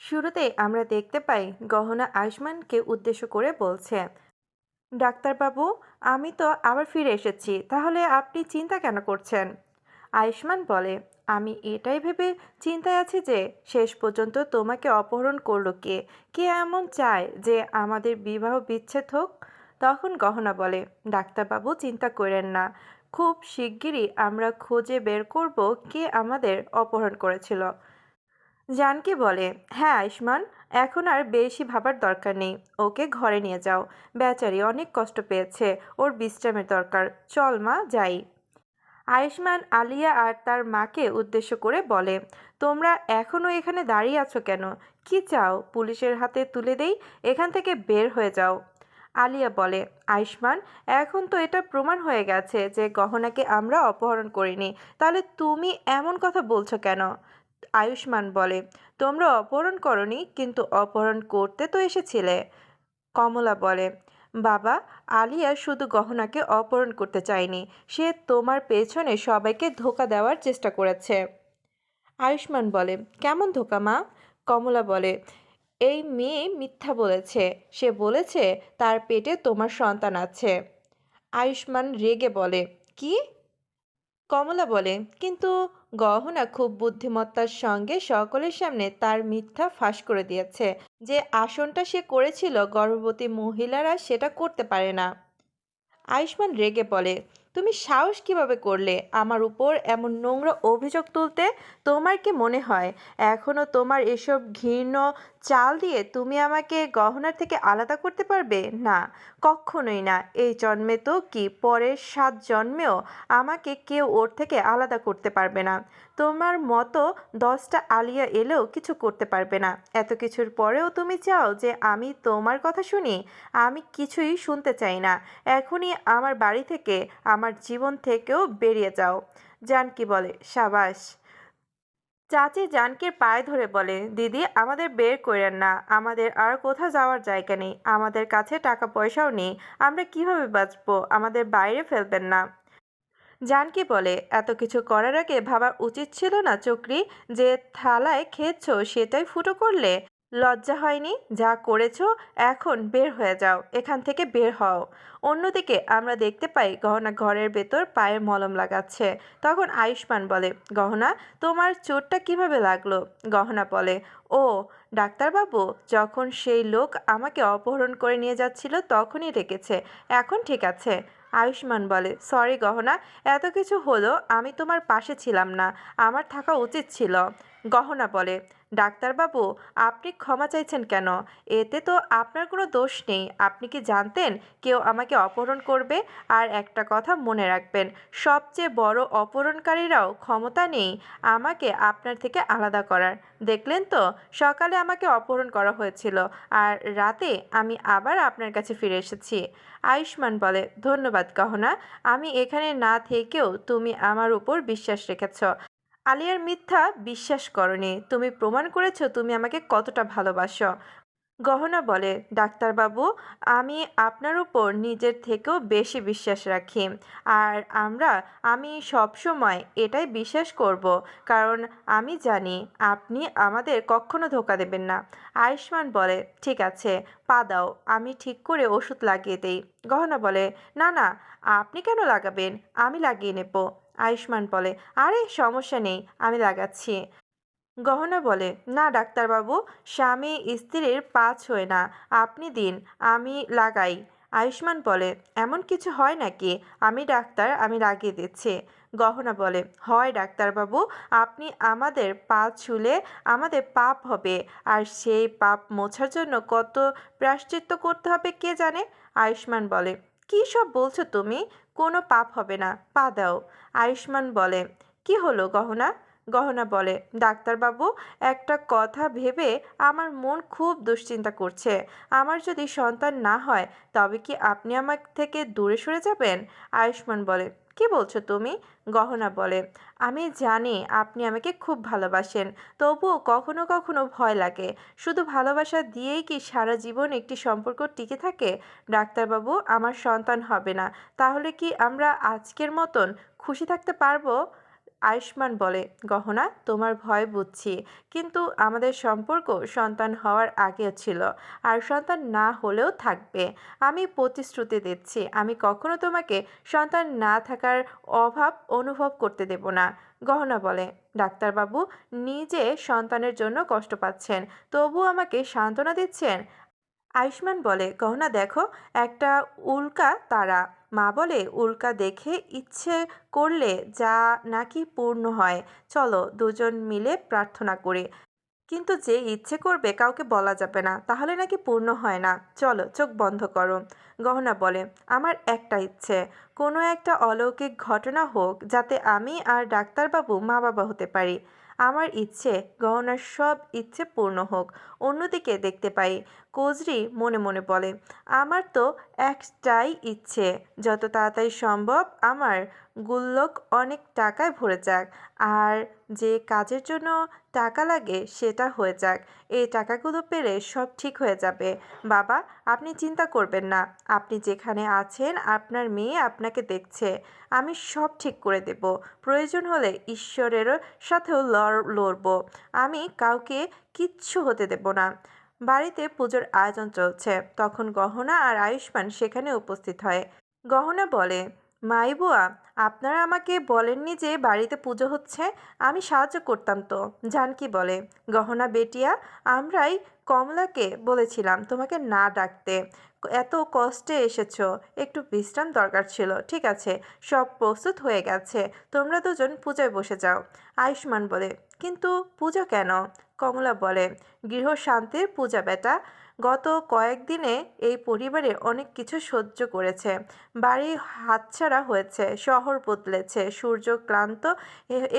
শুরুতেই আমরা দেখতে পাই গহনা আয়ুষ্মানকে উদ্দেশ্য করে বলছে, ডাক্তারবাবু, আমি তো আবার ফিরে এসেছি, তাহলে আপনি চিন্তা কেন করছেন? আয়ুষ্মান বলে, আমি এটাই ভেবে চিন্তায় আছি যে শেষ পর্যন্ত তোমাকে অপহরণ করল কে? কে এমন চায় যে আমাদের বিবাহ বিচ্ছেদ হোক? তখন গহনা বলে, ডাক্তারবাবু, চিন্তা করেন না। খুব শিগগিরই আমরা খুঁজে বের করব কে আমাদের অপহরণ করেছিল। জানকি বলে হ্যাঁ আয়ুষ্মান, এখন আর বেশি ভাবার দরকার নেই। ওকে ঘরে নিয়ে যাও। বেচারি অনেক কষ্ট পেয়েছে। ওর বিশ্রামের দরকার। চল মা, যাই। আয়ুষ্মান আলিয়া আর তার মাকে উদ্দেশ্য করে বলে, তোমরা এখনও এখানে দাঁড়িয়ে আছো কেন? কি চাও? পুলিশের হাতে তুলে দেই? এখান থেকে বের হয়ে যাও। আলিয়া বলে, আয়ুষ্মান, এখন তো এটা প্রমাণ হয়ে গেছে যে গহনাকে আমরা অপহরণ করিনি। তাহলে তুমি এমন কথা বলছো কেন? আয়ুষ্মান বলে, তোমরা অপহরণ করনি, কিন্তু অপহরণ করতে তো এসেছিলে। কমলা বলে, বাবা, আলিয়া শুধু গহনাকে অপহরণ করতে চায়নি, সে তোমার পেছনে সবাইকে ধোকা দেওয়ার চেষ্টা করেছে। আয়ুষ্মান বলে, কেমন ধোকা, মা? কমলা বলে, এই মেয়ে মিথ্যা বলেছে। সে বলেছে, তার পেটে তোমার সন্তান আছে। আয়ুষ্মান রেগে বলে, কি? কমলা বলে, কিন্তু গহনা খুব বুদ্ধিমত্তার সঙ্গে সকলের সামনে তার মিথ্যা ফাঁস করে দিয়েছে। যে আসনটা সে করেছিল, গর্ভবতী মহিলারা সেটা করতে পারে না। আয়ুষ্মান রেগে বলে, তুমি সাহস কীভাবে করলে? আমার উপর এমন নোংরা অভিযোগ তুলতে তোমার কি মনে হয়? এখনও তোমার এসব ঘৃণ্য চাল দিয়ে তুমি আমাকে গহনার থেকে আলাদা করতে পারবে? না, কখনোই না। এই জন্মে তো কি পরের সাত জন্মেও আমাকে কেউ ওর থেকে আলাদা করতে পারবে না। তোমার মতো দশটা আলিয়া এলেও কিছু করতে পারবে না। এত কিছুর পরেও তুমি চাও যে আমি তোমার কথা শুনি? আমি কিছুই শুনতে চাই না। এখনই আমার বাড়ি থেকে, আমার জীবন থেকেও বেরিয়ে যাও। জানকি বলে, সাবাস। চাচি জানকে পায়ে ধরে বলে, দিদি, আমাদের বের করেন না। আমাদের আর কোথাও যাওয়ার জায়গা নেই। আমাদের কাছে টাকা পয়সাও নেই। আমরা কীভাবে বাঁচব? আমাদের বাইরে ফেলবেন না। জানকি বলে, এত কিছু করার আগে ভাবা উচিত ছিল না চক্রী? যে থালায় খেয়েছ সেটাই ফুটো করলে? লজ্জা হয়নি? যা করেছ, এখন বের হয়ে যাও, এখান থেকে বের হও। অন্যদিকে আমরা দেখতে পাই গহনা ঘরের ভেতর পায়ে মলম লাগাচ্ছে। তখন আয়ুষ্মান বলে, গহনা, তোমার চোটটা কীভাবে লাগল? গহনা বলে, ও, ডাক্তারবাবু, যখন সেই লোক আমাকে অপহরণ করে নিয়ে যাচ্ছিল তখনই রেখেছে এখন ঠিক আছে? আয়ুষ্মান বলে, সরি গহনা, এত কিছু হলো, আমি তোমার পাশে ছিলাম না, আমার থাকা উচিত ছিল। গহনা বলে ডাক্তারবাবু, আপনি ক্ষমা চাইছেন কেন? এতে তো আপনার কোনো দোষ নেই। আপনি কি জানতেন কেউ আমাকে অপহরণ করবে? আর একটা কথা মনে রাখবেন, সবচেয়ে বড় অপহরণকারীরাও ক্ষমতা নেই আমাকে আপনার থেকে আলাদা করার। দেখলেন তো, সকালে আমাকে অপহরণ করা হয়েছিল আর রাতে আমি আবার আপনার কাছে ফিরে এসেছি। আয়ুষ্মান বলে, ধন্যবাদ গহনা, আমি এখানে না থেকেও তুমি আমার উপর বিশ্বাস রেখেছ। আলিয়ার মিথ্যা বিশ্বাস করনি। তুমি প্রমাণ করেছ তুমি আমাকে কতটা ভালোবাসো। গহনা বলে, ডাক্তারবাবু, আমি আপনার উপর নিজের থেকেও বেশি বিশ্বাস রাখি। আর আমরা, আমি সব সময় এটাই বিশ্বাস করব, কারণ আমি জানি আপনি আমাদের কখনো ধোকা দেবেন না। আয়ুষ্মান বলে, ঠিক আছে, পা দাও, আমি ঠিক করে ওষুধ লাগিয়ে দেই। গহনা বলে, না না, আপনি কেন লাগাবেন? আমি লাগিয়ে নেব। আয়ুষ্মান বলে, আরে, সমস্যা নেই, আমি লাগাচ্ছি। গহনা বলে, না, ডাক্তারবাবু, স্বামী স্ত্রীর পা ছোঁয় না, আপনি দিন, আমি লাগাই। আয়ুষ্মান বলে, এমন কিছু হয় নাকি? আমি ডাক্তার, আমি লাগিয়ে দিচ্ছি। গহনা বলে, হয়, ডাক্তারবাবু, আপনি আমাদের পা ছুলে আমাদের পাপ হবে, আর সেই পাপ মোছার জন্য কত প্রায়শ্চিত্ত করতে হবে কে জানে? আয়ুষ্মান বলে, কী সব বলছো তুমি? কোনো পাপ হবে না, পা দাও। আয়ুষ্মান বলে, কি হলো গহনা? গহনা বলে। ডাক্তারবাবু, একটা কথা ভেবে আমার মন খুব দুশ্চিন্তা করছে। আমার যদি সন্তান না হয়, তবে কি আপনি আমার থেকে দূরে সরে যাবেন? আয়ুষ্মান বলে। কি বলছো তুমি? গহনা বলে। আমি জানি আপনি আমাকে খুব ভালোবাসেন, তবুও কখনো কখনো ভয় লাগে। শুধু ভালোবাসা দিয়েই কি সারা জীবন একটি সম্পর্ক টিকে থাকে? ডাক্তারবাবু, আমার সন্তান হবে না। তাহলে কি আমরা আজকের মতন খুশি থাকতে পারব? আয়ুষ্মান বলে, গহনা, তোমার ভয় বুঝছি। কিন্তু আমাদের সম্পর্ক সন্তান হওয়ার আগেও ছিল, আর সন্তান না হলেও থাকবে। আমি প্রতিশ্রুতি দিচ্ছি, আমি কখনো তোমাকে সন্তান না থাকার অভাব অনুভব করতে দেব না। গহনা বলে, ডাক্তারবাবু, নিজে সন্তানের জন্য কষ্ট পাচ্ছেন, তবু আমাকে সান্ত্বনা দিচ্ছেন? আয়ুষ্মান বলে, গহনা দেখো, একটা উল্কা তারা। মা বলে, উল্কা দেখে ইচ্ছে করলে যা নাকি পূর্ণ হয়। চলো দুজন মিলে প্রার্থনা করি। কিন্তু যে ইচ্ছে করবে কাউকে বলা যাবে না, তাহলে নাকি পূর্ণ হয় না। চলো চোখ বন্ধ করো। গহনা বলে, আমার একটা ইচ্ছে। কোনো একটা অলৌকিক ঘটনা হোক, যাতে আমি আর ডাক্তারবাবু মা বাবা হতে পারি। আমার ইচ্ছে গহনার সব ইচ্ছে পূর্ণ হোক। অন্যদিকে দেখতে পাই, কোজরি মনে মনে বলে, আমার তো একটাই ইচ্ছে। যত তাড়াতাড়ি সম্ভব আমার গুল্লক অনেক টাকায় ভরে যাক। আর যে কাজের জন্য টাকা লাগে সেটা হয়ে যাক। এই টাকাগুলো পেলে সব ঠিক হয়ে যাবে। বাবা, আপনি চিন্তা করবেন না। আপনি যেখানে আছেন, আপনার মেয়ে আপনাকে দেখছে। আমি সব ঠিক করে দেব। প্রয়োজন হলে ঈশ্বরের সাথেও লড়, লড়ব। আমি কাউকে কিচ্ছু হতে দেব না। বাড়িতে পুজোর আয়োজন চলছে। তখন গহনা আর আয়ুষ্মান সেখানে উপস্থিত হয়। গহনা বলে মাই বুয়া আপনারা আমাকে বলেননি যে বাড়িতে পুজো হচ্ছে, আমি সাহায্য করতাম তো। জানকি বলে, গহনা বেটিয়া, আমরাই কমলাকে বলেছিলাম তোমাকে না ডাকতে। এত কষ্টে এসেছ, একটু বিশ্রাম দরকার ছিল, ঠিক আছে, সব প্রস্তুত হয়ে গেছে, তোমরা দুজন পূজায় বসে যাও। আয়ুষ্মান বলে, কিন্তু পুজো কেন? কমলা বলে গৃহ শান্তির পূজা বেটা। গত কয়েকদিনে এই পরিবারে অনেক কিছু সহ্য করেছে। বাড়ি হাতছাড়া হয়েছে, শহর বদলেছে, সূর্য ক্লান্ত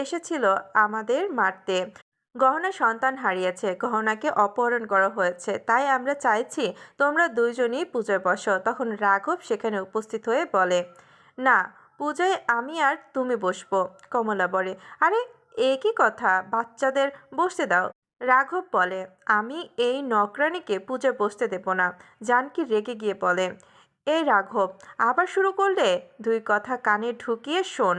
এসেছিল আমাদের মারতে। গহনা সন্তান হারিয়েছে, গহনাকে অপহরণ করা হয়েছে। তাই আমরা চাইছি তোমরা দুইজনই পুজোয় বসো। তখন রাঘব সেখানে উপস্থিত হয়ে বলে, না, পূজায় আমি আর তুমি বসবো। কমলা বলে, আরে, এ কি কথা? বাচ্চাদের বসতে দাও। রাঘব বলে, আমি এই নকরানিকে পুজো বসতে দেব না। জানকি রেগে গিয়ে বলে, এই রাঘব, আবার শুরু করলে? দুই কথা কানে ঢুকিয়ে শোন।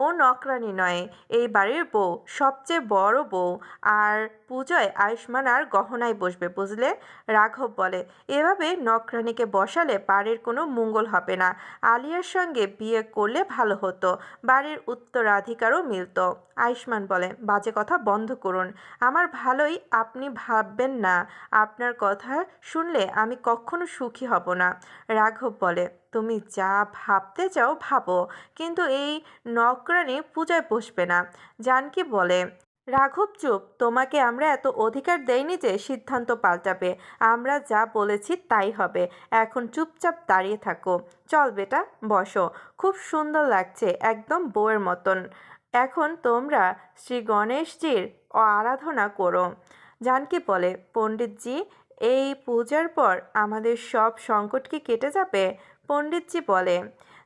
ও নকরানি নয়, এই বাড়ির বউ সবচেয়ে বড় বউ। আর পুজোয় আয়ুষ্মান আর গহনায় বসবে, বুঝলে? রাঘব বলে, এভাবে নকরানিকে বসালে বাড়ির কোনো মঙ্গল হবে না। আলিয়ার সঙ্গে বিয়ে করলে ভালো হতো, বাড়ির উত্তরাধিকারও মিলতো। আয়ুষ্মান বলে, বাজে কথা বন্ধ করুন। আমার ভালোই আপনি ভাববেন না। আপনার কথা শুনলে আমি কখনো সুখী হব না। রাঘব বলে তুমি যা ভাবতে চাও ভাবো, কিন্তু এই নকরানি পূজায় বসবে না। জানকি বলে, রাঘব চুপ, তোমাকে আমরা এত অধিকার দেইনি যে সিদ্ধান্ত পাল্টাবে। আমরা যা বলেছি তাই হবে। এখন চুপচাপ দাঁড়িয়ে থাকো। চল বেটা, বসো। খুব সুন্দর লাগছে, একদম বউয়ের মতন। এখন তোমরা শ্রী গণেশজির আরাধনা করো। জানকি বলে, পণ্ডিতজি, এই পূজার পর আমাদের সব সংকট কি কেটে যাবে? পণ্ডিতজি বলে,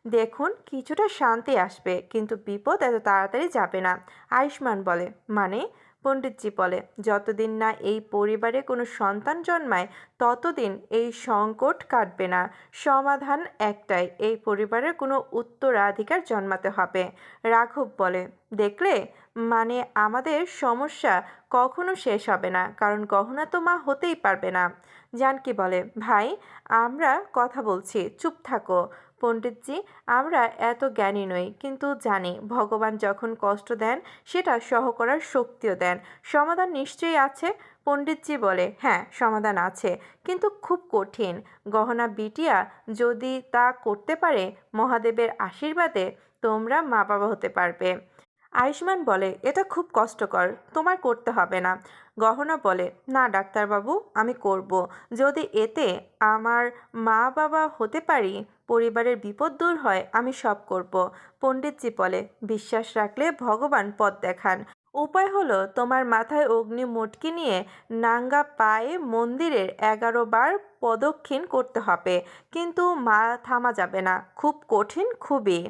দেখুন, কিছুটা শান্তি আসবে, কিন্তু বিপদ এত তাড়াতাড়ি যাবে না। আয়ুষ্মান বলে মানে? পণ্ডিতজি বলে, যতদিন না এই পরিবারে কোনো সন্তান জন্মায়, ততদিন এই সংকট কাটবে না। সমাধান একটাই, এই পরিবারের কোনো উত্তরাধিকার জন্মাতে হবে। রাঘব বলে, দেখলে? মানে আমাদের সমস্যা কখনো শেষ হবে না, কারণ গহনা তো মা হতেই পারবে না। জানকি বলে, ভাই, আমরা কথা বলছি, চুপ থাকো। পণ্ডিতজি, আমরা এত জ্ঞানী নই, কিন্তু জানি ভগবান যখন কষ্ট দেন, সেটা সহ করার শক্তিও দেন। সমাধান নিশ্চয়ই আছে? পণ্ডিতজি বলে হ্যাঁ সমাধান আছে, কিন্তু খুব কঠিন। গহনা বিটিয়া যদি তা করতে পারে, মহাদেবের আশীর্বাদে তোমরা মা বাবা হতে পারবে। আয়ুষ্মান বলে, এটা খুব কষ্টকর, তোমার করতে হবে না। গহনা বলে, না, ডাক্তারবাবু, আমি করব। যদি এতে আমার মা বাবা হতে পারি, পরিবারের বিপদ দূর হয়, আমি সব করব। পণ্ডিতজি বলে, বিশ্বাস রাখলে ভগবান পথ দেখান। উপায় হলো, তোমার মাথায় অগ্নি মটকি নিয়ে নাঙ্গা পায়ে মন্দিরের এগারো বার প্রদক্ষিণ করতে হবে। কিন্তু মা থামা যাবে না। খুব কঠিন, খুবই।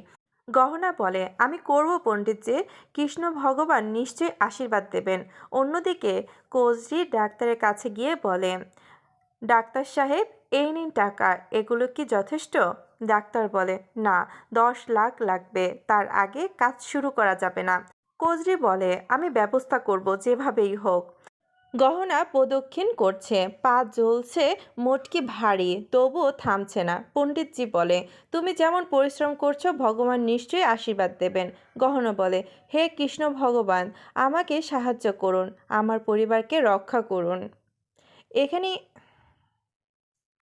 গহনা বলে, আমি করব পণ্ডিত যে কৃষ্ণ ভগবান নিশ্চয়ই আশীর্বাদ দেবেন। অন্যদিকে কোজরি ডাক্তারের কাছে গিয়ে বলে, ডাক্তার সাহেব, এই নিন টাকা, এগুলো কি যথেষ্ট? ডাক্তার বলে, না, দশ লাখ লাগবে, তার আগে কাজ শুরু করা যাবে না। কজরি বলে, আমি ব্যবস্থা করব যেভাবেই হোক। গহনা প্রদক্ষিণ করছে, পা জ্বলছে মোটকি ভারী, তবুও থামছে না, পণ্ডিতজি বলে, তুমি যেমন পরিশ্রম করছ, ভগবান নিশ্চয়ই আশীর্বাদ দেবেন। গহনা বলে, হে কৃষ্ণ ভগবান, আমাকে সাহায্য করুন, আমার পরিবারকে রক্ষা করুন। এখানেই